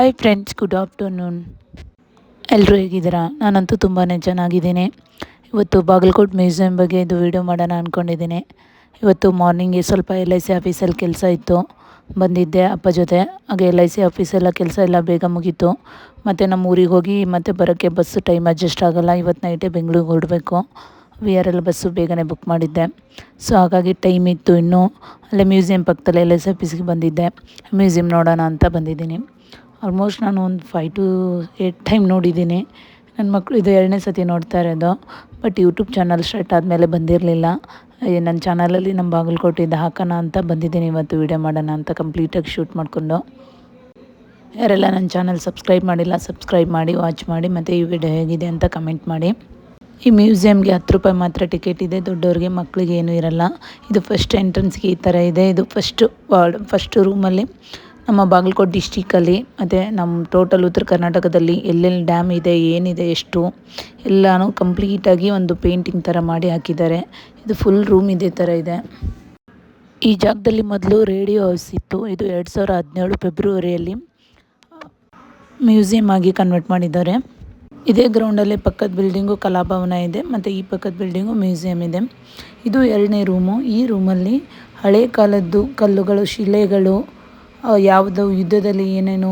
Hi friends good afternoon ಎಲ್ಲರೂ ಹೇಗಿದ್ದೀರಾ? ನಾನಂತೂ ತುಂಬಾ ಚೆನ್ನಾಗಿದ್ದೀನಿ. ಇವತ್ತು ಬಾಗಲಕೋಟ್ ಮ್ಯೂಸಿಯಂ ಬಗ್ಗೆ ಇದು ವೀಡಿಯೋ ಮಾಡೋಣ ಅಂದ್ಕೊಂಡಿದ್ದೀನಿ ಇವತ್ತು ಮಾರ್ನಿಂಗೆ ಸ್ವಲ್ಪ ಎಲ್ ಐ ಸಿ ಆಫೀಸಲ್ಲಿ ಕೆಲಸ ಇತ್ತು. ಬಂದಿದ್ದೆ ಅಪ್ಪ ಜೊತೆ. ಹಾಗೆ ಎಲ್ ಐ ಸಿ ಆಫೀಸೆಲ್ಲ ಕೆಲಸ ಎಲ್ಲ ಬೇಗ ಮುಗೀತು. ಮತ್ತು ನಮ್ಮ ಊರಿಗೆ ಹೋಗಿ ಮತ್ತೆ ಬರೋಕ್ಕೆ ಬಸ್ಸು ಟೈಮ್ ಅಡ್ಜಸ್ಟ್ ಆಗೋಲ್ಲ. ಇವತ್ತು ನೈಟೇ ಬೆಂಗಳೂರಿಗೆ ಹೊರಡಬೇಕು. ವಿ ಆರ್ ಎಲ್ ಬಸ್ಸು ಬೇಗನೆ ಬುಕ್ ಮಾಡಿದ್ದೆ. ಸೊ ಹಾಗಾಗಿ ಟೈಮ್ ಇತ್ತು ಇನ್ನೂ. ಅಲ್ಲೇ ಮ್ಯೂಸಿಯಂ ಪಕ್ಕದಲ್ಲಿ ಎಲ್ ಐ ಸಿ ಆಫೀಸ್ಗೆ ಬಂದಿದ್ದೆ. ಮ್ಯೂಸಿಯಂ ನೋಡೋಣ ಅಂತ ಬಂದಿದ್ದೀನಿ. ಆಲ್ಮೋಸ್ಟ್ ನಾನು ಒಂದು ಫೈ ಟು ಏಟ್ ಟೈಮ್ ನೋಡಿದ್ದೀನಿ. ನನ್ನ ಮಕ್ಕಳು ಇದು ಎರಡನೇ ಸತಿ ನೋಡ್ತಾ ಇರೋದು. ಬಟ್ ಯೂಟ್ಯೂಬ್ ಚಾನಲ್ ಸ್ಟಾರ್ಟ್ ಆದಮೇಲೆ ಬಂದಿರಲಿಲ್ಲ. ನನ್ನ ಚಾನಲಲ್ಲಿ ನಮ್ಮ ಬಾಗಲಕೋಟೆಯಿಂದ ಹಾಕೋಣ ಅಂತ ಬಂದಿದ್ದೀನಿ. ಇವತ್ತು ವೀಡಿಯೋ ಮಾಡೋಣ ಅಂತ ಕಂಪ್ಲೀಟಾಗಿ ಶೂಟ್ ಮಾಡಿಕೊಂಡು. ಯಾರೆಲ್ಲ ನನ್ನ ಚಾನಲ್ ಸಬ್ಸ್ಕ್ರೈಬ್ ಮಾಡಿಲ್ಲ ಸಬ್ಸ್ಕ್ರೈಬ್ ಮಾಡಿ ವಾಚ್ ಮಾಡಿ, ಮತ್ತು ಈ ವಿಡಿಯೋ ಹೇಗಿದೆ ಅಂತ ಕಮೆಂಟ್ ಮಾಡಿ. ಈ ಮ್ಯೂಸಿಯಮ್ಗೆ ಹತ್ತು ರೂಪಾಯಿ ಮಾತ್ರ ಟಿಕೆಟ್ ಇದೆ. ದೊಡ್ಡವ್ರಿಗೆ ಮಕ್ಕಳಿಗೆ ಏನೂ ಇರಲ್ಲ. ಇದು ಫಸ್ಟ್ ಎಂಟ್ರೆನ್ಸ್ಗೆ ಈ ಥರ ಇದೆ. ಇದು ಫಸ್ಟು ವಾರ್ಡ್ ಫಸ್ಟ್ ರೂಮಲ್ಲಿ ನಮ್ಮ ಬಾಗಲಕೋಟೆ ಡಿಸ್ಟಿಕಲ್ಲಿ ಮತ್ತು ನಮ್ಮ ಟೋಟಲ್ ಉತ್ತರ ಕರ್ನಾಟಕದಲ್ಲಿ ಎಲ್ಲೆಲ್ಲಿ ಡ್ಯಾಮ್ ಇದೆ, ಏನಿದೆ, ಎಷ್ಟು, ಎಲ್ಲನೂ ಕಂಪ್ಲೀಟಾಗಿ ಒಂದು ಪೇಂಟಿಂಗ್ ಥರ ಮಾಡಿ ಹಾಕಿದ್ದಾರೆ. ಇದು ಫುಲ್ ರೂಮ್ ಇದೇ ಥರ ಇದೆ. ಈ ಜಾಗದಲ್ಲಿ ಮೊದಲು ರೇಡಿಯೋ ಹೌಸ್ ಇತ್ತು. ಇದು ಎರಡು ಸಾವಿರ ಹದಿನೇಳು ಫೆಬ್ರವರಿಯಲ್ಲಿ ಮ್ಯೂಸಿಯಂ ಆಗಿ ಕನ್ವರ್ಟ್ ಮಾಡಿದ್ದಾರೆ. ಇದೇ ಗ್ರೌಂಡಲ್ಲಿ ಪಕ್ಕದ ಬಿಲ್ಡಿಂಗು ಕಲಾಭವನ ಇದೆ, ಮತ್ತು ಈ ಪಕ್ಕದ ಬಿಲ್ಡಿಂಗು ಮ್ಯೂಸಿಯಂ ಇದೆ. ಇದು ಎರಡನೇ ರೂಮು ಈ ರೂಮಲ್ಲಿ ಹಳೆ ಕಾಲದ್ದು ಕಲ್ಲುಗಳು, ಶಿಲೆಗಳು ಯಾವುದು ಯುದ್ಧದಲ್ಲಿ ಏನೇನು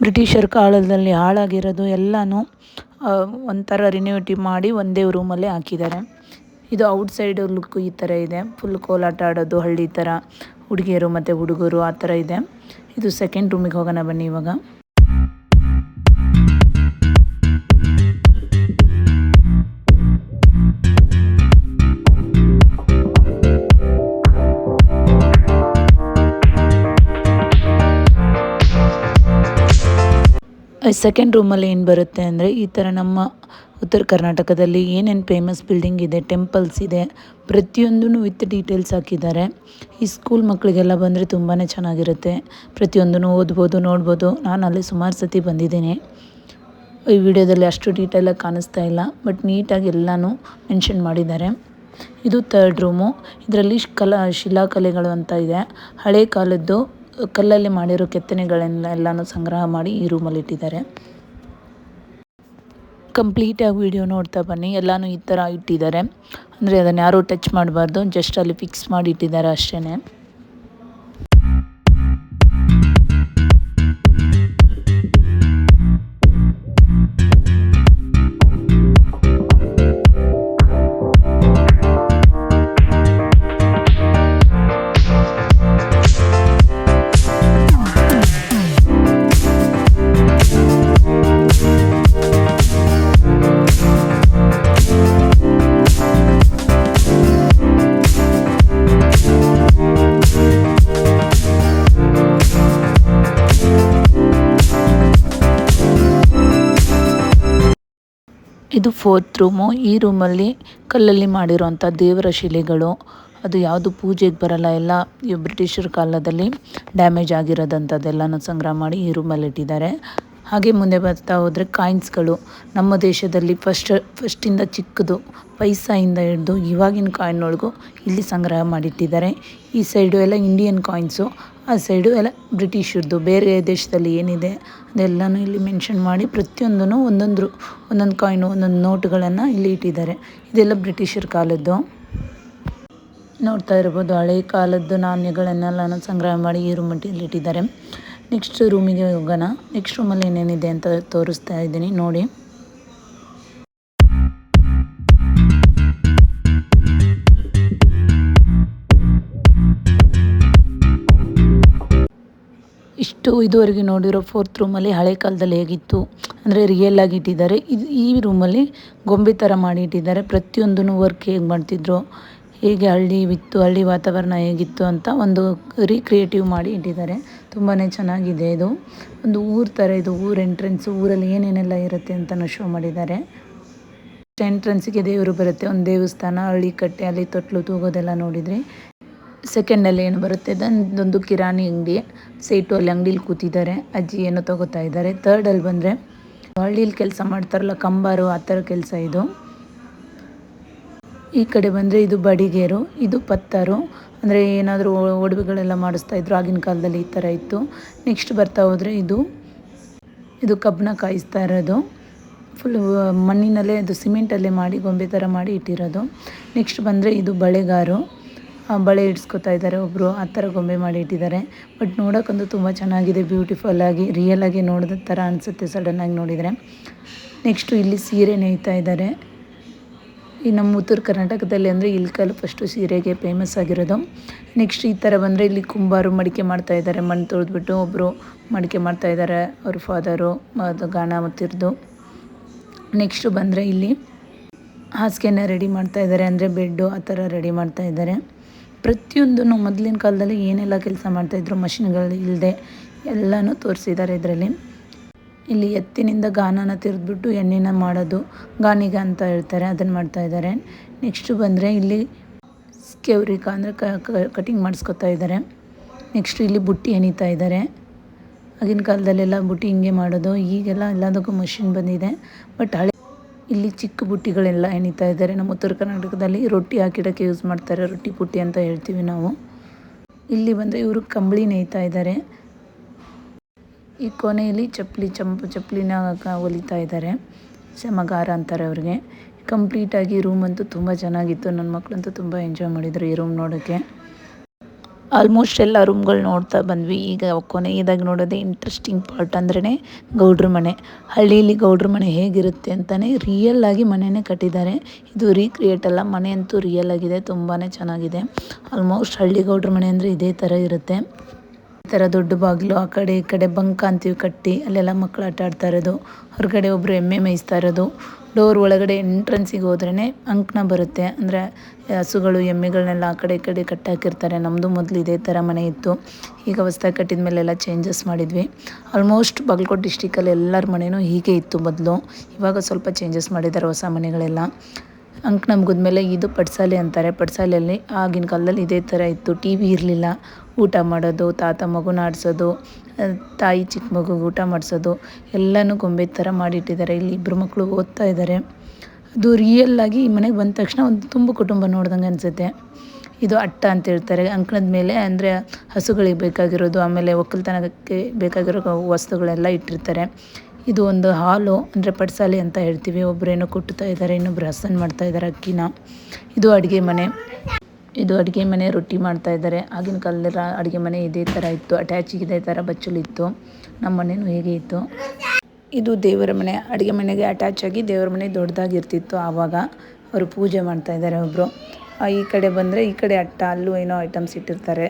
ಬ್ರಿಟಿಷರ್ ಕಾಲದಲ್ಲಿ ಹಾಳಾಗಿರೋದು ಎಲ್ಲನೂ ಒಂಥರ ರಿನ್ಯೂಟಿವ್ ಮಾಡಿ ಒಂದೇ ರೂಮಲ್ಲೇ ಹಾಕಿದ್ದಾರೆ. ಇದು ಔಟ್ಸೈಡ್ ಲುಕ್ ಈ ಥರ ಇದೆ. ಫುಲ್ ಕೋಲಾಟ ಆಡೋದು, ಹಳ್ಳಿ ಥರ ಹುಡುಗಿಯರು ಮತ್ತು ಹುಡುಗರು ಆ ಥರ ಇದೆ. ಇದು ಸೆಕೆಂಡ್ ರೂಮಿಗೆ ಹೋಗೋಣ ಬನ್ನಿ ಇವಾಗ. ಸೆಕೆಂಡ್ ರೂಮಲ್ಲಿ ಏನು ಬರುತ್ತೆ ಅಂದರೆ ಈ ಥರ ನಮ್ಮ ಉತ್ತರ ಕರ್ನಾಟಕದಲ್ಲಿ ಏನೇನು ಫೇಮಸ್ ಬಿಲ್ಡಿಂಗ್ ಇದೆ ಟೆಂಪಲ್ಸ್ ಇದೆ ಪ್ರತಿಯೊಂದೂ ವಿತ್ ಡೀಟೇಲ್ಸ್ ಹಾಕಿದ್ದಾರೆ. ಈ ಸ್ಕೂಲ್ ಮಕ್ಕಳಿಗೆಲ್ಲ ಬಂದರೆ ತುಂಬಾ ಚೆನ್ನಾಗಿರುತ್ತೆ. ಪ್ರತಿಯೊಂದೂ ಓದ್ಬೋದು, ನೋಡ್ಬೋದು. ನಾನು ಅಲ್ಲಿ ಸುಮಾರು ಸತಿ ಬಂದಿದ್ದೀನಿ. ಈ ವಿಡಿಯೋದಲ್ಲಿ ಅಷ್ಟು ಡೀಟೇಲಾಗಿ ಕಾಣಿಸ್ತಾ ಇಲ್ಲ ಬಟ್ ನೀಟಾಗಿ ಎಲ್ಲನೂ ಮೆನ್ಷನ್ ಮಾಡಿದ್ದಾರೆ. ಇದು ಥರ್ಡ್ ರೂಮು ಇದರಲ್ಲಿ ಕಲಾ, ಶಿಲಾಕಲೆಗಳು ಅಂತ ಇದೆ. ಹಳೆ ಕಾಲದ್ದು ಕಲ್ಲಲ್ಲಿ ಮಾಡಿರೋ ಕೆತ್ತನೆಗಳನ್ನ ಎಲ್ಲನೂ ಸಂಗ್ರಹ ಮಾಡಿ ಈ ರೂಮಲ್ಲಿ ಇಟ್ಟಿದ್ದಾರೆ. ಕಂಪ್ಲೀಟಾಗಿ ವಿಡಿಯೋ ನೋಡ್ತಾ ಬನ್ನಿ. ಎಲ್ಲನೂ ಈ ಥರ ಇಟ್ಟಿದ್ದಾರೆ. ಅಂದರೆ ಅದನ್ನು ಯಾರೂ ಟಚ್ ಮಾಡಬಾರ್ದು. ಜಸ್ಟ್ ಅಲ್ಲಿ ಫಿಕ್ಸ್ ಮಾಡಿ ಇಟ್ಟಿದ್ದಾರೆ ಅಷ್ಟೇ ಇದು ಫೋರ್ತ್ ರೂಮು ಈ ರೂಮಲ್ಲಿ ಕಲ್ಲಲ್ಲಿ ಮಾಡಿರೋಂಥ ದೇವರ ಶಿಲೆಗಳು, ಅದು ಯಾವುದು ಪೂಜೆಗೆ ಬರಲ್ಲ, ಎಲ್ಲ ಬ್ರಿಟಿಷರ ಕಾಲದಲ್ಲಿ ಡ್ಯಾಮೇಜ್ ಆಗಿರೋದಂಥದ್ದೆಲ್ಲನೂ ಸಂಗ್ರಹ ಮಾಡಿ ಈ ರೂಮಲ್ಲಿ ಇಟ್ಟಿದ್ದಾರೆ ಹಾಗೆ ಮುಂದೆ ಬರ್ತಾ ಹೋದರೆ ಕಾಯಿನ್ಸ್ಗಳು ನಮ್ಮ ದೇಶದಲ್ಲಿ ಫಸ್ಟ್ ಫಸ್ಟಿಂದ ಚಿಕ್ಕದು ಪೈಸಾಯಿಂದ ಹಿಡಿದು ಇವಾಗಿನ ಕಾಯಿನ್ನೊಳಗೂ ಇಲ್ಲಿ ಸಂಗ್ರಹ ಮಾಡಿಟ್ಟಿದ್ದಾರೆ. ಈ ಸೈಡು ಎಲ್ಲ ಇಂಡಿಯನ್ ಕಾಯಿನ್ಸು ಆ ಸೈಡು ಎಲ್ಲ ಬ್ರಿಟಿಷರದ್ದು. ಬೇರೆ ದೇಶದಲ್ಲಿ ಏನಿದೆ ಅದೆಲ್ಲನೂ ಇಲ್ಲಿ ಮೆನ್ಷನ್ ಮಾಡಿ ಪ್ರತಿಯೊಂದೂ ಒಂದೊಂದು ಒಂದೊಂದು ಕಾಯಿನು ಒಂದೊಂದು ನೋಟುಗಳನ್ನು ಇಲ್ಲಿ ಇಟ್ಟಿದ್ದಾರೆ. ಇದೆಲ್ಲ ಬ್ರಿಟಿಷರ ಕಾಲದ್ದು. ನೋಡ್ತಾ ಇರ್ಬೋದು ಹಳೆ ಕಾಲದ್ದು ನಾಣ್ಯಗಳನ್ನೆಲ್ಲ ಸಂಗ್ರಹ ಮಾಡಿ ಈ ಮಟ್ಟಿಯಲ್ಲಿ ಇಟ್ಟಿದ್ದಾರೆ ನೆಕ್ಸ್ಟ್ ರೂಮಿಗೆ ಹೋಗೋಣ. ನೆಕ್ಸ್ಟ್ ರೂಮಲ್ಲಿ ಏನೇನಿದೆ ಅಂತ ತೋರಿಸ್ತಾ ಇದ್ದೀನಿ. ನೋಡಿ. ಇಷ್ಟು ಇದುವರೆಗೆ ನೋಡಿರೋ ಫೋರ್ತ್ ರೂಮಲ್ಲಿ ಹಳೆ ಕಾಲದಲ್ಲಿ ಹೇಗಿತ್ತು? ಅಂದರೆ ರಿಯಲ್ ಆಗಿ ಇಟ್ಟಿದ್ದಾರೆ. ಇದು ಈ ರೂಮಲ್ಲಿ ಗೊಂಬೆ ಥರ ಮಾಡಿ ಇಟ್ಟಿದ್ದಾರೆ. ಪ್ರತಿಯೊಂದೂ ವರ್ಕ್ ಹೇಗೆ ಮಾಡ್ತಿದ್ರು? ಹೇಗೆ ಹಳ್ಳಿ ಇತ್ತು ಹಳ್ಳಿ ವಾತಾವರಣ ಹೇಗಿತ್ತು ಅಂತ ಒಂದು ರೀಕ್ರಿಯೇಟಿವ್ ಮಾಡಿ ಇಟ್ಟಿದ್ದಾರೆ. ತುಂಬಾ ಚೆನ್ನಾಗಿದೆ ಇದು. ಒಂದು ಊರು ಥರ ಇದು, ಊರು ಎಂಟ್ರೆನ್ಸು ಊರಲ್ಲಿ ಏನೇನೆಲ್ಲ ಇರುತ್ತೆ ಅಂತಲೂ ಶೋ ಮಾಡಿದ್ದಾರೆ. ಎಂಟ್ರೆನ್ಸಿಗೆ ದೇವರು ಬರುತ್ತೆ. ಒಂದು ದೇವಸ್ಥಾನ, ಹಳ್ಳಿ ಕಟ್ಟೆ, ಅಲ್ಲಿ ತೊಟ್ಲು ತೂಗೋದೆಲ್ಲ ನೋಡಿದರೆ ಸೆಕೆಂಡಲ್ಲಿ ಏನು ಬರುತ್ತೆ? ಅದೊಂದು ಕಿರಾಣಿ ಅಂಗಡಿ, ಸೇಟು ಅಲ್ಲಿ ಅಂಗಡೀಲಿ ಕೂತಿದ್ದಾರೆ. ಅಜ್ಜಿ ಏನೋ ತೊಗೋತಾ ಇದ್ದಾರೆ. ತರ್ಡಲ್ಲಿ ಬಂದರೆ ಹಳ್ಳೀಲಿ ಕೆಲಸ ಮಾಡ್ತಾರಲ್ಲ, ಕಂಬಾರು, ಆ ಥರ ಕೆಲಸ ಇದು. ಈ ಕಡೆ ಬಂದರೆ ಇದು ಬಡಿಗೇರು, ಇದು ಪತ್ತರು. ಅಂದರೆ ಏನಾದರೂ ಒಡವೆಗಳೆಲ್ಲ ಮಾಡಿಸ್ತಾ ಇದ್ರು, ಆಗಿನ ಕಾಲದಲ್ಲಿ ಈ ಥರ ಇತ್ತು. ನೆಕ್ಸ್ಟ್ ಬರ್ತಾ ಹೋದರೆ ಇದು ಇದು ಕಬ್ಬನ ಕಾಯಿಸ್ತಾ ಇರೋದು. ಫುಲ್ ಮಣ್ಣಿನಲ್ಲೇ, ಅದು ಸಿಮೆಂಟಲ್ಲೇ ಮಾಡಿ, ಗೊಂಬೆ ಥರ ಮಾಡಿ ಇಟ್ಟಿರೋದು. ನೆಕ್ಸ್ಟ್ ಬಂದರೆ ಇದು ಬಳೆಗಾರು. ಬಳೆ ಇಡ್ಸ್ಕೊತಾ ಇದ್ದಾರೆ ಒಬ್ಬರು ಆ ಥರ ಗೊಂಬೆ ಮಾಡಿ ಇಟ್ಟಿದ್ದಾರೆ. ಬಟ್ ನೋಡೋಕ್ಕಂತೂ ತುಂಬ ಚೆನ್ನಾಗಿದೆ ಬ್ಯೂಟಿಫುಲ್ ಆಗಿ ರಿಯಲ್ ಆಗಿ ನೋಡಿದ ಥರ ಅನಿಸುತ್ತೆ ಸಡನ್ನಾಗಿ ನೋಡಿದರೆ. ನೆಕ್ಸ್ಟು ಇಲ್ಲಿ ಸೀರೆ ನೇಯ್ತಾ ಇದ್ದಾರೆ. ಈ ನಮ್ಮ ಉತ್ತರ ಕರ್ನಾಟಕದಲ್ಲಿ ಅಂದರೆ ಇಲ್ಕಲ್ ಫಸ್ಟು ಸೀರೆಗೆ ಫೇಮಸ್ ಆಗಿರೋದು. ನೆಕ್ಸ್ಟ್ ಈ ಥರ ಬಂದರೆ ಇಲ್ಲಿ ಕುಂಬಾರು ಮಡಿಕೆ ಮಾಡ್ತಾ ಇದ್ದಾರೆ. ಮಣ್ಣು ತೊಳೆದ್ಬಿಟ್ಟು ಒಬ್ಬರು ಮಡಿಕೆ ಮಾಡ್ತಾ ಇದ್ದಾರೆ. ಅವ್ರ ಫಾದರು ಅದು ಗಾಣ ಮತ್ತಿರ್ದು ನೆಕ್ಸ್ಟು ಬಂದರೆ ಇಲ್ಲಿ ಹಾಸಿಗೆನ ರೆಡಿ ಮಾಡ್ತಾ ಇದ್ದಾರೆ ಅಂದರೆ ಬೆಡ್ಡು ಆ ಥರ ರೆಡಿ ಮಾಡ್ತಾ ಇದ್ದಾರೆ. ಪ್ರತಿಯೊಂದನ್ನು ಮೊದಲಿನ ಕಾಲದಲ್ಲಿ ಏನೆಲ್ಲ ಕೆಲಸ ಮಾಡ್ತಾಯಿದ್ರು ಮಷಿನ್ಗಳು ಇಲ್ಲದೆ ಎಲ್ಲನೂ ತೋರಿಸಿದ್ದಾರೆ ಇದರಲ್ಲಿ. ಇಲ್ಲಿ ಎತ್ತಿನಿಂದ ಗಾನನ ತಿರ್ದ್ಬಿಟ್ಟು ಎಣ್ಣೆನ ಮಾಡೋದು ಗಾನಿಗ ಅಂತ ಹೇಳ್ತಾರೆ, ಅದನ್ನು ಮಾಡ್ತಾ ಇದ್ದಾರೆ. ನೆಕ್ಸ್ಟು ಬಂದರೆ ಇಲ್ಲಿ ಸ್ಕೆವ್ರಿಕ ಅಂದರೆ ಕಟಿಂಗ್ ಮಾಡಿಸ್ಕೊತಾ ಇದ್ದಾರೆ. ನೆಕ್ಸ್ಟ್ ಇಲ್ಲಿ ಬುಟ್ಟಿ ಎಣಿತಾ ಇದ್ದಾರೆ. ಆಗಿನ ಕಾಲದಲ್ಲೆಲ್ಲ ಬುಟ್ಟಿ ಹಿಂಗೆ ಮಾಡೋದು, ಈಗೆಲ್ಲ ಎಲ್ಲದಕ್ಕೂ ಮಷಿನ್ ಬಂದಿದೆ. ಬಟ್ ಹಳೆ ಇಲ್ಲಿ ಚಿಕ್ಕ ಬುಟ್ಟಿಗಳೆಲ್ಲ ಎಣಿತಾ ಇದ್ದಾರೆ. ನಮ್ಮ ಉತ್ತರ ಕರ್ನಾಟಕದಲ್ಲಿ ರೊಟ್ಟಿ ಹಾಕಿಡೋಕ್ಕೆ ಯೂಸ್ ಮಾಡ್ತಾರೆ, ರೊಟ್ಟಿ ಪುಟ್ಟಿ ಅಂತ ಹೇಳ್ತೀವಿ ನಾವು. ಇಲ್ಲಿ ಬಂದರೆ ಇವರು ಕಂಬಳಿ ನೇಯ್ತಾ ಇದ್ದಾರೆ. ಈ ಕೊನೆಯಲ್ಲಿ ಚಪ್ಪಲಿ ಚಂಪು ಚಪ್ಪಲಿನ ಹೊಲಿತಾ ಇದ್ದಾರೆ. ಚಮಗಾರ ಅಂತಾರೆ ಅವ್ರಿಗೆ. ಕಂಪ್ಲೀಟಾಗಿ ರೂಮ್ ಅಂತೂ ತುಂಬ ಚೆನ್ನಾಗಿತ್ತು. ನನ್ನ ಮಕ್ಕಳಂತೂ ತುಂಬ ಎಂಜಾಯ್ ಮಾಡಿದರು ಈ ರೂಮ್ ನೋಡೋಕ್ಕೆ ಆಲ್ಮೋಸ್ಟ್ ಎಲ್ಲ ರೂಮ್ಗಳು ನೋಡ್ತಾ ಬಂದ್ವಿ. ಈಗ ಕೊನೆಯದಾಗಿ ನೋಡೋದೇ ಇಂಟ್ರೆಸ್ಟಿಂಗ್ ಪಾರ್ಟ್ ಅಂದ್ರೇ ಗೌಡ್ರ ಮನೆ. ಹಳ್ಳಿಯಲ್ಲಿ ಗೌಡ್ರ ಮನೆ ಹೇಗಿರುತ್ತೆ ಅಂತಲೇ ರಿಯಲ್ ಆಗಿ ಮನೆಯೇ ಕಟ್ಟಿದ್ದಾರೆ. ಇದು ರೀಕ್ರಿಯೇಟ್ ಅಲ್ಲ, ಮನೆ ಅಂತೂ ರಿಯಲ್ ಆಗಿದೆ. ತುಂಬಾ ಚೆನ್ನಾಗಿದೆ. ಆಲ್ಮೋಸ್ಟ್ ಹಳ್ಳಿ ಗೌಡ್ರ ಮನೆ ಅಂದರೆ ಇದೇ ಥರ ಇರುತ್ತೆ. ಈ ದೊಡ್ಡ ಬಾಗಿಲು, ಆ ಕಡೆ ಈ ಕಡೆ ಬಂಕ ಅಂತೀವಿ ಕಟ್ಟಿ, ಅಲ್ಲೆಲ್ಲ ಮಕ್ಕಳು ಆಟ ಆಡ್ತಾ ಇರೋದು ಹೊರಗಡೆ ಒಬ್ಬರು ಎಮ್ಮೆ ಮೇಯಿಸ್ತಾ ಇರೋದು ಡೋರ್ ಒಳಗಡೆ ಎಂಟ್ರೆನ್ಸಿಗೆ ಹೋದ್ರೇ ಅಂಕಣ ಬರುತ್ತೆ. ಅಂದರೆ ಹಸುಗಳು ಎಮ್ಮೆಗಳನ್ನೆಲ್ಲ ಆ ಕಡೆ ಈ ಕಡೆ ಕಟ್ಟಾಕಿರ್ತಾರೆ. ನಮ್ಮದು ಮೊದಲು ಇದೇ ಥರ ಮನೆ ಇತ್ತು. ಈಗ ಹೊಸ್ದಾಗಿ ಕಟ್ಟಿದ ಮೇಲೆಲ್ಲ ಚೇಂಜಸ್ ಮಾಡಿದ್ವಿ. ಆಲ್ಮೋಸ್ಟ್ ಬಾಗಲಕೋಟೆ ಡಿಸ್ಟಿಕಲ್ಲಿ ಎಲ್ಲರ ಮನೆಯೂ ಹೀಗೆ ಇತ್ತು ಮೊದಲು. ಇವಾಗ ಸ್ವಲ್ಪ ಚೇಂಜಸ್ ಮಾಡಿದ್ದಾರೆ ಹೊಸ ಮನೆಗಳೆಲ್ಲ. ಅಂಕಣ ನಮ್ಗದ್ಮೇಲೆ ಇದು ಪಡ್ಸಾಲೆ ಅಂತಾರೆ. ಪಡ್ಸಾಲೆಯಲ್ಲಿ ಆಗಿನ ಕಾಲದಲ್ಲಿ ಇದೇ ಥರ ಇತ್ತು. ಟಿ ವಿ ಇರಲಿಲ್ಲ. ಊಟ ಮಾಡೋದು, ತಾತ ಮಗುನ ಆಡಿಸೋದು ತಾಯಿ ಚಿಕ್ಕ ಮಗು ಊಟ ಮಾಡಿಸೋದು, ಎಲ್ಲನೂ ಗೊಂಬೆ ಥರ ಮಾಡಿಟ್ಟಿದ್ದಾರೆ. ಇಲ್ಲಿ ಇಬ್ಬರು ಮಕ್ಕಳು ಓದ್ತಾ ಇದ್ದಾರೆ. ಅದು ರಿಯಲ್ಲಾಗಿ ಈ ಮನೆಗೆ ಬಂದ ತಕ್ಷಣ ಒಂದು ತುಂಬ ಕುಟುಂಬ ನೋಡ್ದಂಗೆ ಅನಿಸುತ್ತೆ. ಇದು ಅಟ್ಟ ಅಂತ ಹೇಳ್ತಾರೆ. ಅಂಕಣದ ಮೇಲೆ ಅಂದರೆ ಹಸುಗಳಿಗೆ ಬೇಕಾಗಿರೋದು, ಆಮೇಲೆ ಒಕ್ಕಲ್ತನಕ್ಕೆ ಬೇಕಾಗಿರೋ ವಸ್ತುಗಳೆಲ್ಲ ಇಟ್ಟಿರ್ತಾರೆ. ಇದು ಒಂದು ಹಾಲು ಅಂದರೆ ಪಡ್ಸಾಲೆ ಅಂತ ಹೇಳ್ತೀವಿ. ಒಬ್ಬರೇನೋ ಕುಟ್ಟುತ್ತಾ ಇದ್ದಾರೆ ಇನ್ನೊಬ್ರು ಹಸನ್ ಮಾಡ್ತಾ ಇದ್ದಾರೆ ಅಕ್ಕಿನ. ಇದು ಅಡುಗೆ ಮನೆ. ಇದು ಅಡುಗೆ ಮನೆ ರೊಟ್ಟಿ ಮಾಡ್ತಾ ಇದ್ದಾರೆ ಆಗಿನ ಕಾಲದ ಅಡುಗೆ ಮನೆ ಇದೇ ಥರ ಇತ್ತು. ಅಟ್ಯಾಚ್ ಇದೇ ಥರ ಬಚ್ಚಲಿತ್ತು ನಮ್ಮ ಮನೆಯೂ ಹೇಗೆ ಇತ್ತು. ಇದು ದೇವರ ಮನೆ. ಅಡುಗೆ ಮನೆಗೆ ಅಟ್ಯಾಚ್ ಆಗಿ ದೇವರ ಮನೆ ದೊಡ್ಡದಾಗಿರ್ತಿತ್ತು ಆವಾಗ. ಅವರು ಪೂಜೆ ಮಾಡ್ತಾ ಇದ್ದಾರೆ ಒಬ್ಬರು ಈ ಕಡೆ ಬಂದರೆ ಈ ಕಡೆ ಅಟ್ಟ, ಅಲ್ಲೂ ಏನೋ ಐಟಮ್ಸ್ ಇಟ್ಟಿರ್ತಾರೆ.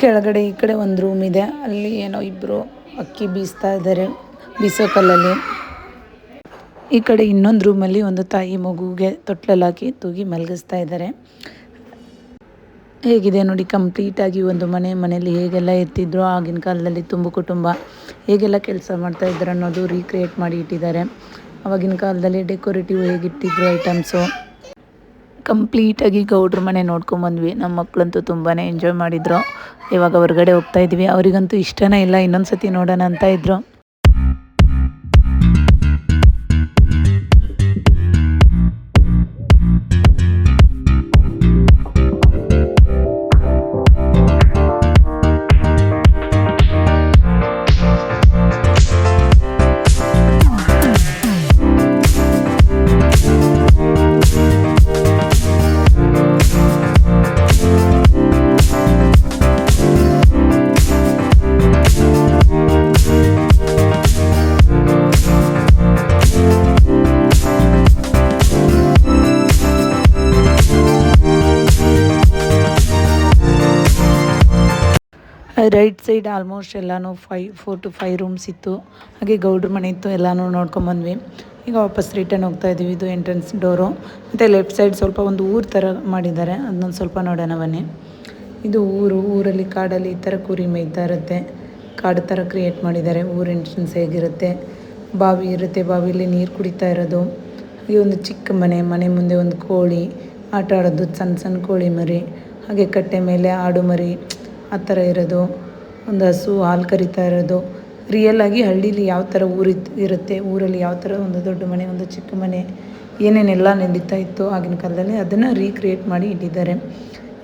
ಕೆಳಗಡೆ ಈ ಕಡೆ ಒಂದು ರೂಮ್ ಇದೆ. ಅಲ್ಲಿ ಏನೋ ಇಬ್ಬರು ಅಕ್ಕಿ ಬೀಸ್ತಾ ಇದ್ದಾರೆ, ಬೀಸೋ ಕಲ್ಲಲ್ಲಿ. ಈ ಕಡೆ ಇನ್ನೊಂದು ರೂಮಲ್ಲಿ ಒಂದು ತಾಯಿ ಮಗುಗೆ ತೊಟ್ಲಲ್ಲಿ ಹಾಕಿ ತೂಗಿ ಮಲಗಿಸ್ತಾ ಇದ್ದಾರೆ. ಹೇಗಿದೆ ನೋಡಿ ಕಂಪ್ಲೀಟಾಗಿ ಒಂದು ಮನೆ ಮನೆಯಲ್ಲಿ ಹೇಗೆಲ್ಲ ಎತ್ತಿದ್ರು, ಆಗಿನ ಕಾಲದಲ್ಲಿ ತುಂಬ ಕುಟುಂಬ ಹೇಗೆಲ್ಲ ಕೆಲಸ ಮಾಡ್ತಾ ಅನ್ನೋದು ರೀಕ್ರಿಯೇಟ್ ಮಾಡಿ ಇಟ್ಟಿದ್ದಾರೆ. ಆವಾಗಿನ ಕಾಲದಲ್ಲಿ ಡೆಕೋರೇಟಿವ್ ಹೇಗಿಟ್ಟಿದ್ರು ಐಟಮ್ಸು ಕಂಪ್ಲೀಟಾಗಿ ಗೌಡ್ರ ಮನೆ ನೋಡ್ಕೊಂಬಂದ್ವಿ ನಮ್ಮ ಮಕ್ಕಳಂತೂ ತುಂಬಾ ಎಂಜಾಯ್ ಮಾಡಿದರು. ಇವಾಗ ಹೊರಗಡೆ ಹೋಗ್ತಾ ಇದ್ವಿ. ಅವರಿಗಂತೂ ಇಷ್ಟನೇ ಇಲ್ಲ. ಇನ್ನೊಂದು ಸತಿ ನೋಡೋಣ ಅಂತ ಇದ್ದರು ರೈಟ್ ಸೈಡ್ ಆಲ್ಮೋಸ್ಟ್ ಎಲ್ಲನೂ five four to five rooms ಇತ್ತು. ಹಾಗೆ ಗೌಡ್ರ ಮನೆ ಇತ್ತು, ಎಲ್ಲನೂ ನೋಡ್ಕೊಂಬಂದ್ವಿ ಈಗ ವಾಪಸ್ ರಿಟರ್ನ್ ಹೋಗ್ತಾ ಇದ್ದೀವಿ ಇದು ಎಂಟ್ರೆನ್ಸ್ ಡೋರು. ಮತ್ತು ಲೆಫ್ಟ್ ಸೈಡ್ ಸ್ವಲ್ಪ ಒಂದು ಊರು ಥರ ಮಾಡಿದ್ದಾರೆ, ಅದನ್ನೊಂದು ಸ್ವಲ್ಪ ನೋಡೋಣ ಬನ್ನಿ. ಇದು ಊರು, ಊರಲ್ಲಿ ಕಾಡಲ್ಲಿ ಈ ಥರ ಕುರಿ ಮೇಯ್ತಾ ಇರುತ್ತೆ. ಕಾಡು ಥರ ಕ್ರಿಯೇಟ್ ಮಾಡಿದ್ದಾರೆ, ಊರು ಎಂಟ್ರೆನ್ಸ್ ಹೇಗಿರುತ್ತೆ. ಬಾವಿ ಇರುತ್ತೆ, ಬಾವಿಯಲ್ಲಿ ನೀರು ಕುಡಿತಾ ಇರೋದು. ಹಾಗೆ ಒಂದು ಚಿಕ್ಕ ಮನೆ ಮನೆ ಮುಂದೆ ಒಂದು ಕೋಳಿ, ಆಟ ಆಡೋದು ಸಣ್ಣ ಸಣ್ಣ ಕೋಳಿ ಮರಿ, ಹಾಗೆ ಕಟ್ಟೆ ಮೇಲೆ ಆಡು ಮರಿ, ಆ ಥರ ಇರೋದು. ಒಂದು ಹಸು, ಹಾಲು ಕರಿತಾ ಇರೋದು. ರಿಯಲ್ಲಾಗಿ ಹಳ್ಳೀಲಿ ಯಾವ ಥರ ಊರು ಇರುತ್ತೆ, ಊರಲ್ಲಿ ಯಾವ ಥರ ಒಂದು ದೊಡ್ಡ ಮನೆ, ಒಂದು ಚಿಕ್ಕ ಮನೆ, ಏನೇನೆಲ್ಲ ನಡೀತಾ ಇತ್ತು ಆಗಿನ ಕಾಲದಲ್ಲಿ ಅದನ್ನು ರೀಕ್ರಿಯೇಟ್ ಮಾಡಿ ಇಟ್ಟಿದ್ದಾರೆ.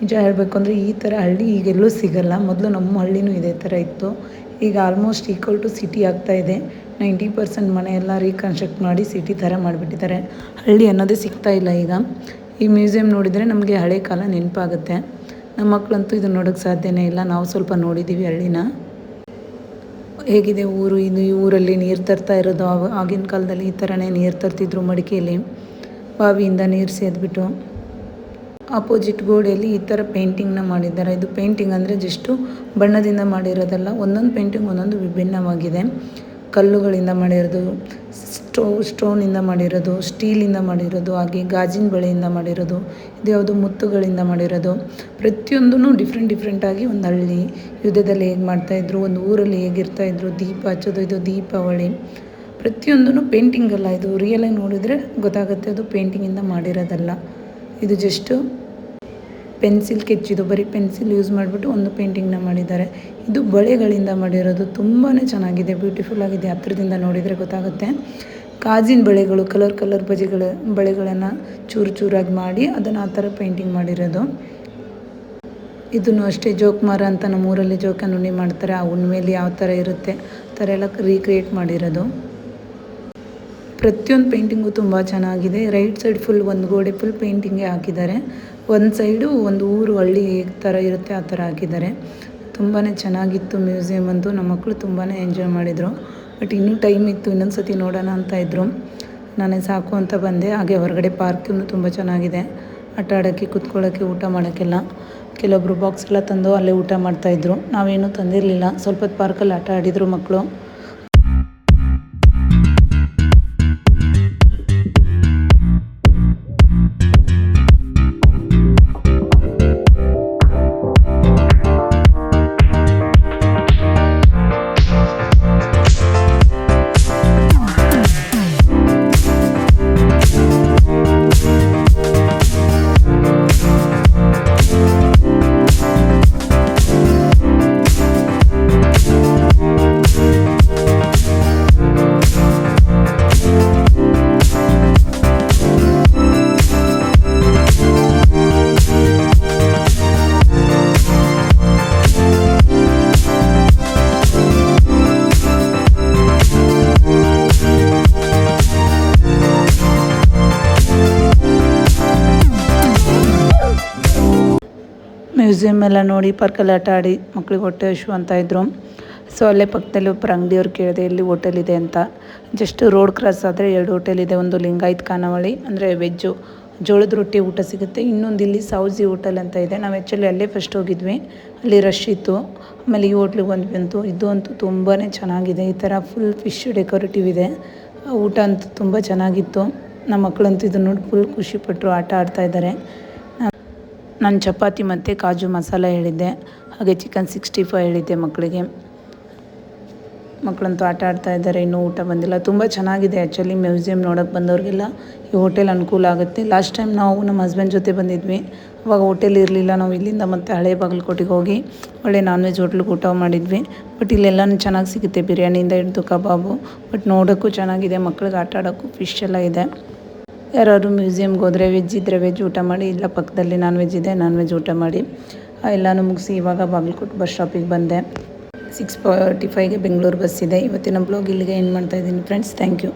ನಿಜ ಹೇಳಬೇಕು ಅಂದರೆ ಈ ಥರ ಹಳ್ಳಿ ಈಗೆಲ್ಲೂ ಸಿಗಲ್ಲ. ಮೊದಲು ನಮ್ಮ ಹಳ್ಳಿನೂ ಇದೇ ಥರ ಇತ್ತು. ಈಗ ಆಲ್ಮೋಸ್ಟ್ ಈಕ್ವಲ್ ಟು ಸಿಟಿ ಆಗ್ತಾ ಇದೆ. ನೈಂಟಿ ಪರ್ಸೆಂಟ್ ಮನೆಯೆಲ್ಲ ರೀಕನ್ಸ್ಟ್ರಕ್ಟ್ ಮಾಡಿ ಸಿಟಿ ಥರ ಮಾಡಿಬಿಟ್ಟಿದ್ದಾರೆ. ಹಳ್ಳಿ ಅನ್ನೋದೇ ಸಿಗ್ತಾ ಇಲ್ಲ ಈಗ. ಈ ಮ್ಯೂಸಿಯಂ ನೋಡಿದರೆ ನಮಗೆ ಹಳೆ ಕಾಲ ನೆನಪಾಗುತ್ತೆ. ನಮ್ಮ ಮಕ್ಕಳಂತೂ ಇದನ್ನು ನೋಡೋಕ್ಕೆ ಸಾಧ್ಯನೇ ಇಲ್ಲ. ನಾವು ಸ್ವಲ್ಪ ನೋಡಿದ್ದೀವಿ ಹಳ್ಳಿನ. ಹೇಗಿದೆ ಊರು? ಇದು ಈ ಊರಲ್ಲಿ ನೀರು ತರ್ತಾ ಇರೋದು ಆಗಿನ ಕಾಲದಲ್ಲಿ ಈ ಥರನೇ ನೀರು ತರ್ತಿದ್ರು ಮಡಿಕೆಯಲ್ಲಿ ಬಾವಿಯಿಂದ ನೀರು ಸೇದ್ಬಿಟ್ಟು. ಆಪೋಸಿಟ್ ಗೋಡೆಯಲ್ಲಿ ಈ ಥರ ಪೇಂಟಿಂಗ್ನ ಮಾಡಿದ್ದಾರೆ. ಇದು ಪೇಂಟಿಂಗ್ ಅಂದರೆ ಜಸ್ಟು ಬಣ್ಣದಿಂದ ಮಾಡಿರೋದಲ್ಲ. ಒಂದೊಂದು ಪೇಂಟಿಂಗ್ ಒಂದೊಂದು ವಿಭಿನ್ನವಾಗಿದೆ. ಕಲ್ಲುಗಳಿಂದ ಮಾಡಿರೋದು, ಸ್ಟೋ, ಸ್ಟೋನಿಂದ ಮಾಡಿರೋದು, ಸ್ಟೀಲಿಂದ ಮಾಡಿರೋದು, ಹಾಗೆ ಗಾಜಿನ ಬಳೆಯಿಂದ ಮಾಡಿರೋದು, ಇದು ಯಾವುದು ಮುತ್ತುಗಳಿಂದ ಮಾಡಿರೋದು. ಪ್ರತಿಯೊಂದೂ ಡಿಫ್ರೆಂಟ್ ಡಿಫ್ರೆಂಟಾಗಿ ಒಂದು ಹಳ್ಳಿ ಯುದ್ಧದಲ್ಲಿ ಹೇಗೆ ಮಾಡ್ತಾಯಿದ್ರು ಒಂದು ಊರಲ್ಲಿ ಹೇಗಿರ್ತಾಯಿದ್ರು ದೀಪ ಹಚ್ಚೋದು, ಇದು ದೀಪಾವಳಿ. ಪ್ರತಿಯೊಂದೂ ಪೇಂಟಿಂಗಲ್ಲ ಇದು ರಿಯಲಾಗಿ ನೋಡಿದರೆ ಗೊತ್ತಾಗುತ್ತೆ ಅದು ಪೇಂಟಿಂಗಿಂದ ಮಾಡಿರೋದಲ್ಲ. ಇದು ಜಸ್ಟು ಪೆನ್ಸಿಲ್ ಕೆಚ್ಚಿದು ಬರೀ ಪೆನ್ಸಿಲ್ ಯೂಸ್ ಮಾಡಿಬಿಟ್ಟು ಒಂದು ಪೇಂಟಿಂಗ್ನ ಮಾಡಿದ್ದಾರೆ. ಇದು ಬಳೆಗಳಿಂದ ಮಾಡಿರೋದು ತುಂಬಾ ಚೆನ್ನಾಗಿದೆ, ಬ್ಯೂಟಿಫುಲ್ ಆಗಿದೆ. ಹತ್ತಿರದಿಂದ ನೋಡಿದರೆ ಗೊತ್ತಾಗುತ್ತೆ. ಕಾಜಿನ ಬಳೆಗಳು, ಕಲರ್ ಕಲರ್ ಬಜೆಗಳ ಬಳೆಗಳನ್ನು ಚೂರು ಚೂರಾಗಿ ಮಾಡಿ ಅದನ್ನು ಆ ಥರ ಪೇಂಟಿಂಗ್ ಮಾಡಿರೋದು. ಇದನ್ನು ಅಷ್ಟೇ ಜೋಕ್ ಮರ ಅಂತ ನಮ್ಮ ಊರಲ್ಲಿ ಜೋಕನ್ನು ಉಣ್ಣಿ ಮಾಡ್ತಾರೆ. ಆ ಹುಣ್ಣಿಮೆಯಲ್ಲಿ ಯಾವ ಥರ ಇರುತ್ತೆ, ಆ ಥರ ಎಲ್ಲ ರೀಕ್ರಿಯೇಟ್ ಮಾಡಿರೋದು. ಪ್ರತಿಯೊಂದು ಪೇಂಟಿಂಗು ತುಂಬ ಚೆನ್ನಾಗಿದೆ. ರೈಟ್ ಸೈಡ್ ಫುಲ್ ಒಂದು ಗೋಡೆ ಫುಲ್ ಪೇಂಟಿಂಗೇ ಹಾಕಿದ್ದಾರೆ. ಒಂದು ಸೈಡು ಒಂದು ಊರು, ಹಳ್ಳಿ ಥರ ಇರುತ್ತೆ, ಆ ಥರ ಹಾಕಿದ್ದಾರೆ. ತುಂಬಾ ಚೆನ್ನಾಗಿತ್ತು ಮ್ಯೂಸಿಯಮ್ ಅಂತೂ ನಮ್ಮ ಮಕ್ಕಳು ತುಂಬಾ ಎಂಜಾಯ್ ಮಾಡಿದರು. ಬಟ್ ಇನ್ನೂ ಟೈಮ್ ಇತ್ತು. ಇನ್ನೊಂದು ಸತಿ ನೋಡೋಣ ಅಂತ ಇದ್ದರು ನಾನೇ ಸಾಕು ಅಂತ ಬಂದೆ. ಹಾಗೆ ಹೊರಗಡೆ ಪಾರ್ಕೂ ತುಂಬ ಚೆನ್ನಾಗಿದೆ. ಆಟ ಆಡೋಕ್ಕೆ, ಕುತ್ಕೊಳ್ಳೋಕ್ಕೆ, ಊಟ ಮಾಡೋಕ್ಕೆಲ್ಲ. ಕೆಲವೊಬ್ಬರು ಬಾಕ್ಸ್ ಎಲ್ಲ ತಂದು ಅಲ್ಲೇ ಊಟ ಮಾಡ್ತಾಯಿದ್ರು ನಾವೇನು ತಂದಿರಲಿಲ್ಲ. ಸ್ವಲ್ಪ ಹೊತ್ತು ಪಾರ್ಕಲ್ಲಿ ಆಟ ಆಡಿದರು ಮಕ್ಕಳು. ಮ್ಯೂಸಿಯಮ್ ಎಲ್ಲ ನೋಡಿ ಪಾರ್ಕಲ್ಲಿ ಆಟ ಆಡಿ ಮಕ್ಳಿಗೆ ಹೊಟ್ಟೆ ಹಶು ಅಂತ ಇದ್ದರು ಸೊ ಅಲ್ಲೇ ಪಕ್ಕದಲ್ಲಿ ಒಬ್ಬರು ಅಂಗಡಿಯವ್ರು ಕೇಳಿದೆ, ಎಲ್ಲಿ ಹೋಟೆಲ್ ಇದೆ ಅಂತ. ಜಸ್ಟ್ ರೋಡ್ ಕ್ರಾಸ್ ಆದರೆ ಎರಡು ಹೋಟೆಲ್ ಇದೆ, ಒಂದು ಲಿಂಗಾಯತ್ ಖಾನಾವಳಿ ಅಂದರೆ ವೆಜ್ಜು ಜೋಳದ ರೊಟ್ಟಿ ಊಟ ಸಿಗುತ್ತೆ. ಇನ್ನೊಂದು ಇಲ್ಲಿ ಸೌಜಿ ಹೋಟೆಲ್ ಅಂತ ಇದೆ. ನಾವು ಆ್ಯಕ್ಚುಲಿ ಅಲ್ಲೇ ಫಸ್ಟ್ ಹೋಗಿದ್ವಿ. ಅಲ್ಲಿ ರಶ್ ಇತ್ತು. ಆಮೇಲೆ ಈ ಹೋಟ್ಲಿಗೆ ಬಂದ್ವಿ ಅಂತೂ ಇದು ಅಂತೂ ತುಂಬಾ ಚೆನ್ನಾಗಿದೆ. ಈ ಥರ ಫುಲ್ ಫಿಶ್ ಡೆಕೋರೇಟಿವ್ ಇದೆ. ಊಟ ಅಂತೂ ತುಂಬ ಚೆನ್ನಾಗಿತ್ತು. ನಮ್ಮ ಮಕ್ಕಳಂತೂ ಇದನ್ನು ನೋಡಿ ಫುಲ್ ಖುಷಿಪಟ್ಟರು ಆಟ ಆಡ್ತಾ ಇದ್ದಾರೆ. ನಾನು ಚಪಾತಿ ಮತ್ತು ಕಾಜು ಮಸಾಲ ಹೇಳಿದ್ದೆ. ಹಾಗೆ ಚಿಕನ್ ಸಿಕ್ಸ್ಟಿ ಫೈವ್ ಹೇಳಿದ್ದೆ ಮಕ್ಕಳಿಗೆ. ಮಕ್ಕಳಂತೂ ಆಟ ಆಡ್ತಾ ಇದ್ದಾರೆ, ಇನ್ನೂ ಊಟ ಬಂದಿಲ್ಲ. ತುಂಬ ಚೆನ್ನಾಗಿದೆ ಆ್ಯಕ್ಚುಲಿ ಮ್ಯೂಸಿಯಂ ನೋಡೋಕ್ಕೆ ಬಂದವ್ರಿಗೆಲ್ಲ. ಈ ಹೋಟೆಲ್ ಅನುಕೂಲ ಆಗುತ್ತೆ. ಲಾಸ್ಟ್ ಟೈಮ್ ನಾವು ನಮ್ಮ ಹಸ್ಬೆಂಡ್ ಜೊತೆ ಬಂದಿದ್ವಿ. ಅವಾಗ ಹೋಟೆಲ್ ಇರಲಿಲ್ಲ, ನಾವು ಇಲ್ಲಿಂದ ಮತ್ತೆ ಹಳೆ ಬಾಗಲಕೋಟೆಗೆ ಹೋಗಿ ಒಳ್ಳೆ ನಾನ್ ವೆಜ್ ಹೋಟ್ಲಿಗೆ ಊಟ ಮಾಡಿದ್ವಿ. ಬಟ್ ಇಲ್ಲೆಲ್ಲನೂ ಚೆನ್ನಾಗಿ ಸಿಗುತ್ತೆ. ಬಿರಿಯಾನಿಯಿಂದ ಹಿಡಿದು ಕಬಾಬು. ಬಟ್ ನೋಡೋಕ್ಕೂ ಚೆನ್ನಾಗಿದೆ ಮಕ್ಳಿಗೆ ಆಟ ಆಡೋಕ್ಕೂ ಫಿಶ್ ಎಲ್ಲ ಇದೆ. ಯಾರಾದ್ರು ಮ್ಯೂಸಿಯಮ್ಗೆ ಹೋದರೆ ವೆಜ್ ಇದ್ದರೆ ವೆಜ್ ಊಟ ಮಾಡಿ, ಇಲ್ಲ ಪಕ್ಕದಲ್ಲಿ ನಾನ್ ವೆಜ್ ಇದೆ, ನಾನ್ ವೆಜ್ ಊಟ ಮಾಡಿ. ಎಲ್ಲನೂ ಮುಗಿಸಿ ಇವಾಗ ಬಾಗಲಕೋಟೆ ಬಸ್ ಸ್ಟಾಪಿಗೆ ಬಂದೆ. ಸಿಕ್ಸ್ ಫಾರ್ಟಿ ಫೈವ್ಗೆ ಬೆಂಗಳೂರು ಬಸ್ ಇದೆ. ಇವತ್ತಿನ ಬ್ಲಾಗ್ ಇಲ್ಲಿಗೆ ಏನು ಮಾಡ್ತಾಯಿದ್ದೀನಿ ಫ್ರೆಂಡ್ಸ್ ಥ್ಯಾಂಕ್ ಯು